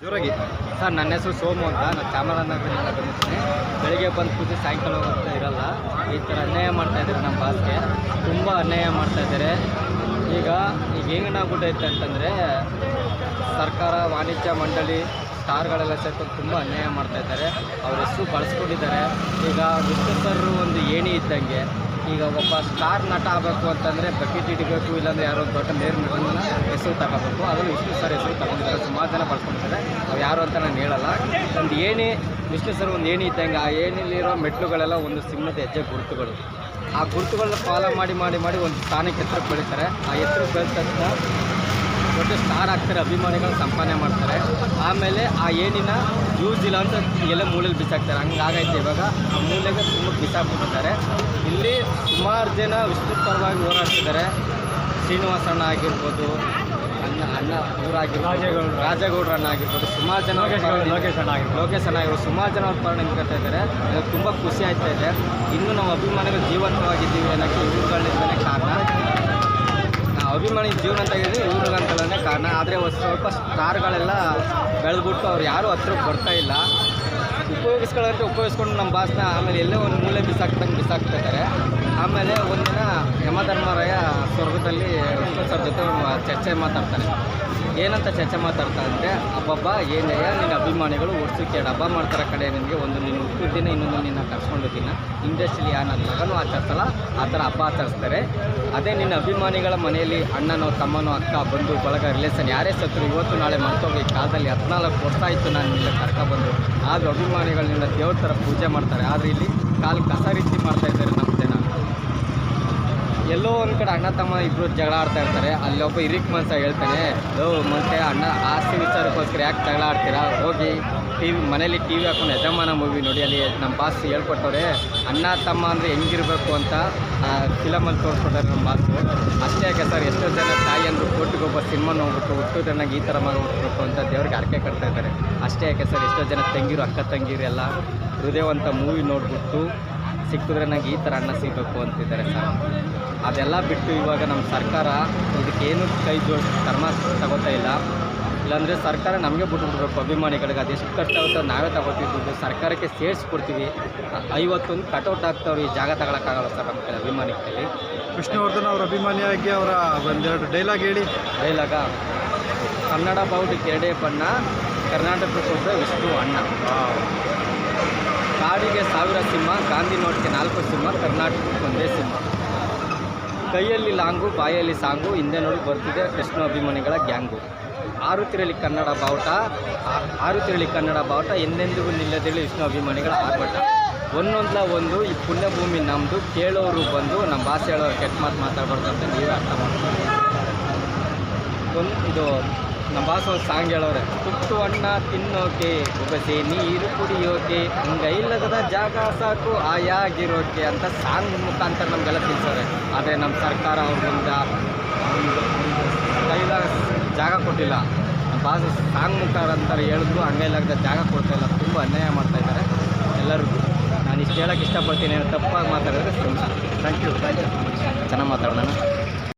ಜೋರಾಗಿ. ಸರ್, ನನ್ನ ಹೆಸರು ಸೋಮು ಅಂತ. ನಾನು ಚಾಮರಾಜನಗರದಿಂದ ಬಂದಿದ್ದೀನಿ. ಬೆಳಿಗ್ಗೆ ಬಂದು ಕೂತು ಸಾಯಂಕಾಲ ಹೋಗ್ತಾ ಇರಲ್ಲ. ಈ ಥರ ಅನ್ಯಾಯ ಮಾಡ್ತಾ ಇದ್ದಾರೆ ನಮ್ಮ ಬಾಸ್ಗೆ ತುಂಬ ಅನ್ಯಾಯ ಮಾಡ್ತಾ ಇದ್ದಾರೆ. ಈಗ ಈಗ ಹೆಂಗನಾಗ್ಬಿಟ್ಟೈತೆ ಅಂತಂದರೆ, ಸರ್ಕಾರ, ವಾಣಿಜ್ಯ ಮಂಡಳಿ, ಸ್ಟಾರ್ಗಳೆಲ್ಲ ಸೇರ್ಕೊಂಡು ತುಂಬ ಅನ್ಯಾಯ ಮಾಡ್ತಾ ಇದ್ದಾರೆ. ಅವ್ರ ಹೆಸರು ಬಳಸ್ಕೊಂಡಿದ್ದಾರೆ. ಈಗ ವಿಷ್ಣು ಒಂದು ಏಣಿ ಇದ್ದಂಗೆ ಈಗ ಒಬ್ಬ ಸ್ಟಾರ್ ನಟ ಆಗಬೇಕು ಅಂತಂದರೆ ಬಕೆಟ್ ಹಿಡಿಬೇಕು ಇಲ್ಲಾಂದರೆ ಯಾರೋ ದೊಡ್ಡ ನೇರ ಮಗನ ಹೆಸರು ತಗೋಬೇಕು. ಅದನ್ನು ವಿಷ್ಣು ಸರ್ ಹೆಸರು ತಗೊಂಡಿದ್ದಾರೆ. ಸುಮಾರು ಜನ ಬಳಸ್ಕೊಂಡಿದ್ದಾರೆ ಅವ್ರು ಯಾರು ಅಂತ ನಾನು ಹೇಳಲ್ಲ. ಒಂದು ಏನೇ ವಿಷ್ಣು ಸರ್ ಒಂದು ಏಣಿ ಇದ್ದಂಗೆ, ಆ ಏಣಿಲಿರೋ ಮೆಟ್ಲುಗಳೆಲ್ಲ ಒಂದು ಸಿಂಹದ ಹೆಜ್ಜೆ ಗುರುತುಗಳು. ಆ ಗುರುತುಗಳನ್ನ ಫಾಲೋ ಮಾಡಿ ಮಾಡಿ ಮಾಡಿ ಒಂದು ಸ್ಥಾನಕ್ಕೆ ಎತ್ತರಕ್ಕೆ ಬೆಳೀತಾರೆ ಆ ಎತ್ತರಕ್ಕೆ ಬೆಳೆದ ತಕ್ಷಣ ದೊಡ್ಡ ಸ್ಟಾರ್ ಆಗ್ತಾರೆ ಅಭಿಮಾನಿಗಳು ಸಂಪಾದನೆ ಮಾಡ್ತಾರೆ. ಆಮೇಲೆ ಆ ಏನಿನ ಯೂಸ್ ಇಲ್ಲ ಅಂತ ಎಲ್ಲ ಮೂಲೆಯಲ್ಲಿ ಬಿಸಾಕ್ತಾರೆ. ಹಂಗಾಗೈತೆ ಇವಾಗ. ಆ ಮೂಲೆಗೆ ತುಂಬ ಬಿಸಾಕ್ಬಿಟ್ಟಿದ್ದಾರೆ. ಇಲ್ಲಿ ಸುಮಾರು ಜನ ವಿಷ್ಣು ಪರವಾಗಿ ಹೋರಾಡ್ತಿದ್ದಾರೆ. ಶ್ರೀನಿವಾಸಣ್ಣ ಆಗಿರ್ಬೋದು ಅಣ್ಣ ಅಣ್ಣ ಇವರಾಗಿರ್ಬೋದು ರಾಜೇಗೌಡ. ರಾಜಗೌಡರನ್ನ ಆಗಿರ್ಬೋದು ಸುಮಾರು ಜನ ಲೋಕೇಶ್ ಅಣ್ಣ ಆಗಿರ್ಬೋದು. ಲೋಕೇಶ್ ಅಣ್ಣ ಆಗಿರ್ಬೋದು ಸುಮಾರು ಜನ ಅವ್ರ ಪರ ನಿಂತ್ಕೊತಾ ಇದ್ದಾರೆ. ಅದಕ್ಕೆ ತುಂಬ ಖುಷಿ ಆಯ್ತಾ ಇದೆ. ಇನ್ನು ನಾವು ಅಭಿಮಾನಿಗಳು ಜೀವಂತವಾಗಿದ್ದೀವಿ ಅನ್ನೋಕ್ಕೆ ಇವ್ರುಗಳಿಂದಲೇ ಕಾರಣ. ಅಭಿಮಾನಿ ಜೀವನ ಅಂತ ಹೇಳಿದ್ರೆ ಇವ್ರಿಗಂತಲೇ ಕಾರಣ. ಆದರೆ ಸ್ವಲ್ಪ ಕಾರ್ಗಳೆಲ್ಲ ಬೆಳೆದ್ಬಿಟ್ಟು ಅವ್ರು ಯಾರೂ ಹತ್ರ ಬರ್ತಾ ಇಲ್ಲ. ಉಪಯೋಗಿಸ್ಕೊಳ್ಳೋಂತ ಉಪಯೋಗಿಸ್ಕೊಂಡು ನಮ್ಮ ಬಾಸ್ನ ಆಮೇಲೆ ಎಲ್ಲೋ ಒಂದು ಮೂಲೆ ಬಿಸಾಕ್ತಂಗೆ ಬಿಸಾಕ್ತಿದ್ದಾರೆ ಆಮೇಲೆ ಒಂದಿನ ಯಮಧರ್ಮರಾಯ ಸ್ವರ್ಗದಲ್ಲಿ ವಿಷ್ಣು ಸರ್ ಜೊತೆ ಚರ್ಚೆ ಮಾತಾಡ್ತಾನೆ ಏನಂತ ಚರ್ಚೆ ಮಾತಾಡ್ತಾ ಅಂದರೆ ಅಬ್ಬಬ್ಬ ಏನಯ್ಯ ನಿನ್ನ ಅಭಿಮಾನಿಗಳು ವರ್ಷಕ್ಕೆ ಎರಡು ಹಬ್ಬ ಮಾಡ್ತಾರೆ ಕಡೆ ನಿನಗೆ. ಒಂದು ನೀನು ಹುಟ್ಟಿದ ದಿನ ಇನ್ನೊಂದು ನಿನ್ನ ಕರ್ಸ್ಕೊಂಡು ದಿನ ಮಗನೂ ಆಚರಿಸಲ್ಲ, ಆ ಥರ ಹಬ್ಬ ಆಚರಿಸ್ತಾರೆ. ಅದೇ ನಿನ್ನ ಅಭಿಮಾನಿಗಳ ಮನೆಯಲ್ಲಿ ಅಣ್ಣನೋ, ತಮ್ಮನೋ, ಅಕ್ಕ ಬಂದು ಬಳಗ ರಿಲೇಷನ್ ಯಾರೇ ಸತ್ತರು ಇವತ್ತು ನಾಳೆ ಮರ್ತೋಗಿ ಕಾಲದಲ್ಲಿ ಹದಿನಾಲ್ಕು ವರ್ಷ ಆಯಿತು ನಾನು ನಿನ್ನ ಕರ್ಕೊಬಂದು ಆದರೂ ಅಭಿಮಾನಿಗಳನ್ನೆಲ್ಲ ನಿನ್ನ ದೇವ್ರ ಥರ ಪೂಜೆ ಮಾಡ್ತಾರೆ. ಆದರೆ ಇಲ್ಲಿ ಕಾಲು ಕಸ ರೀತಿ ಮಾಡ್ತಾ ಇದ್ದಾರೆ ಎಲ್ಲೋ ಒಂದು ಕಡೆ ಅಣ್ಣ ತಮ್ಮ ಇಬ್ಬರು ಜಗಳ ಆಡ್ತಾ ಇರ್ತಾರೆ, ಅಲ್ಲಿ ಒಬ್ಬ ಇರಿಕ್ ಮನ್ಸ ಹೇಳ್ತಾನೆ, ಲೋ, ಮತ್ತೆ ಅಣ್ಣ ಆಸ್ತಿ ವಿಚಾರಕ್ಕೋಸ್ಕರ ಯಾಕೆ ಜಗಳ ಆಡ್ತೀರಾ? ಹೋಗಿ ಟಿ ವಿ ಮನೇಲಿ ಟಿ ವಿ ಹಾಕೊಂಡು ಯಜಮಾನ ಮೂವಿ ನೋಡಿ, ಅಲ್ಲಿ ನಮ್ಮ ಬಾಸ್ ಹೇಳ್ಕೊಟ್ಟವ್ರೆ, ಅಣ್ಣ ತಮ್ಮ ಅಂದರೆ ಹೆಂಗಿರಬೇಕು ಅಂತ ಫಿಲಮಲ್ಲಿ ತೋರಿಸ್ಕೊಟ್ಟಾರೆ ನಮ್ಮ ಬಾಸು ಅಷ್ಟೇ ಯಾಕೆ ಸರ್, ಎಷ್ಟೋ ಜನ ತಾಯಿ ಅಂದರು ಕೋರ್ಟಿಗೆ ಒಬ್ಬ ಸಿನಿಮಾ ನೋಡ್ಬಿಟ್ಟು ಹುಟ್ಟುದನ್ನಾಗಿ ಈ ಥರ ಹುಟ್ಟಬೇಕು ಅಂತ ದೇವ್ರಿಗೆ ಅರ್ಕೆ ಕಟ್ತಾ ಇದ್ದಾರೆ. ಅಷ್ಟೇ ಯಾಕೆ ಸರ್, ಎಷ್ಟೋ ಜನ ತಂಗಿರು, ಅಕ್ಕ ತಂಗಿರು ಎಲ್ಲ ಹೃದಯವಂತ ಮೂವಿ ನೋಡ್ಬಿಟ್ಟು ಸಿಕ್ಕಿದ್ರೆ ನನಗೆ ಈ ಥರ ಅನ್ನ ಸಿಗಬೇಕು ಅಂತಿದ್ದಾರೆ ಸರ್. ಅದೆಲ್ಲ ಬಿಟ್ಟು ಇವಾಗ ನಮ್ಮ ಸರ್ಕಾರ ಇದಕ್ಕೇನು ಕೈ ಜೋಡಿಸಿ ಕ್ರಮ ತಗೋತಾ ಇಲ್ಲ. ಇಲ್ಲಾಂದರೆ ಸರ್ಕಾರ ನಮಗೆ ಬಿಟ್ಬಿಡ್ಬೇಕು. ಅಭಿಮಾನಿಗಳಿಗೆ ಅದೆಷ್ಟು ಕಷ್ಟ ಆಗುತ್ತೋ ನಾವೇ ತಗೋತೀವಿ ದುಡ್ಡು ಸರ್ಕಾರಕ್ಕೆ ಸೇರಿಸ್ಕೊಡ್ತೀವಿ. ಐವತ್ತೊಂದು ಕಟೌಟ್ ಆಗ್ತಾವ್ರಿ ಈ ಜಾಗ ತಗೊಳಕ್ಕಾಗಲ್ಲ ಸರ್ ನಮ್ಮ ಕಡೆ ಅಭಿಮಾನಿಗಳಲ್ಲಿ ವಿಷ್ಣುವರ್ಧನ್ ಅವರ ಅಭಿಮಾನಿಯಾಗಿ ಅವರ ಒಂದೆರಡು ಡೈಲಾಗ್ ಹೇಳಿ. ಡೈಲಾಗ ಕನ್ನಡ ಬಾವುಟಿಗೆ ಎರಡೇ ಬಣ್ಣ ಕರ್ನಾಟಕಕ್ಕೆ ಕೊಟ್ಟರೆ ವಿಷ್ಣು ಅಣ್ಣ. ಕಾಡಿಗೆ ಸಾವಿರ ಸಿಂಹ ಗಾಂಧಿ ನೋಟ್ಗೆ ನಾಲ್ಕು ಸಿಂಹ, ಕರ್ನಾಟಕಕ್ಕೆ ಒಂದೇ ಸಿಂಹ. ಕೈಯಲ್ಲಿ ಲಾಂಗು, ಬಾಯಲ್ಲಿ ಸಾಂಗು, ಹಿಂದೆ ನೋಡಿ ಬರ್ತಿದೆ ಕೃಷ್ಣ ಅಭಿಮಾನಿಗಳ ಗ್ಯಾಂಗು. ಆರು ತಿರಳಿ ಕನ್ನಡ ಬಾವುಟ ಆರು ತಿರಳಿ ಕನ್ನಡ ಬಾವುಟ, ಎಂದೆಂದಿಗೂ ನಿಲ್ಲದೇಳಿ ವಿಷ್ಣು ಅಭಿಮಾನಿಗಳ ಆರ್ಭಟ. ಒಂದೊಂದ್ಲ ಒಂದು, ಈ ಪುಣ್ಯಭೂಮಿ ನಮ್ಮದು ಕೇಳೋರು ಬಂದು ನಮ್ಮ ಭಾಷೆ ಹೇಳೋರು ಕೆಟ್ಟ ಮಾತು ಮಾತಾಡ್ಬಾರ್ದು ಅಂತ ನೀವೇ ಅರ್ಥ ಮಾಡ್ಕೊಂಡು ಒಂದು ಇದು ನಮ್ಮ ಒಂದು ಸಾಂಗ್ ಹೇಳೋರೆ. ತುತ್ತು ಅಣ್ಣ ತಿನ್ನೋಕೆ ಉಗಸೆ ನೀರು ಕುಡಿಯೋಕೆ ಇಲ್ಲದ ಜಾಗ ಸಾಕು ಆಯಾಗಿರೋಕೆ ಅಂತ ಸಾಂಗ್ ಮುಖಾಂತರ ನಮಗೆಲ್ಲ ತಿಳಿಸೋರೆ. ಆದರೆ ನಮ್ಮ ಸರ್ಕಾರ ಅವ್ರಿಂದ ಕೈಲ ಜಾಗ ಕೊಟ್ಟಿಲ್ಲ. ನಮ್ಮ ಭಾಷೆ ಸಾಂಗ್ ಮುಖಾಂತರ ಹೇಳಿದ್ರು, ಹಂಗೈಲಾಗದ ಜಾಗ ಕೊಡ್ತಾ ಇಲ್ಲ. ತುಂಬ ಅನ್ಯಾಯ ಮಾಡ್ತಾ ಇದ್ದಾರೆ ಎಲ್ಲರಿಗೂ ನಾನು ಇಷ್ಟು ಹೇಳೋಕ್ಕೆ ಇಷ್ಟಪಡ್ತೀನಿ ತಪ್ಪಾಗಿ ಮಾತಾಡಿದ್ರೆ ಥ್ಯಾಂಕ್ ಯು ಚೆನ್ನಾಗಿ ಮಾತಾಡೋಣ.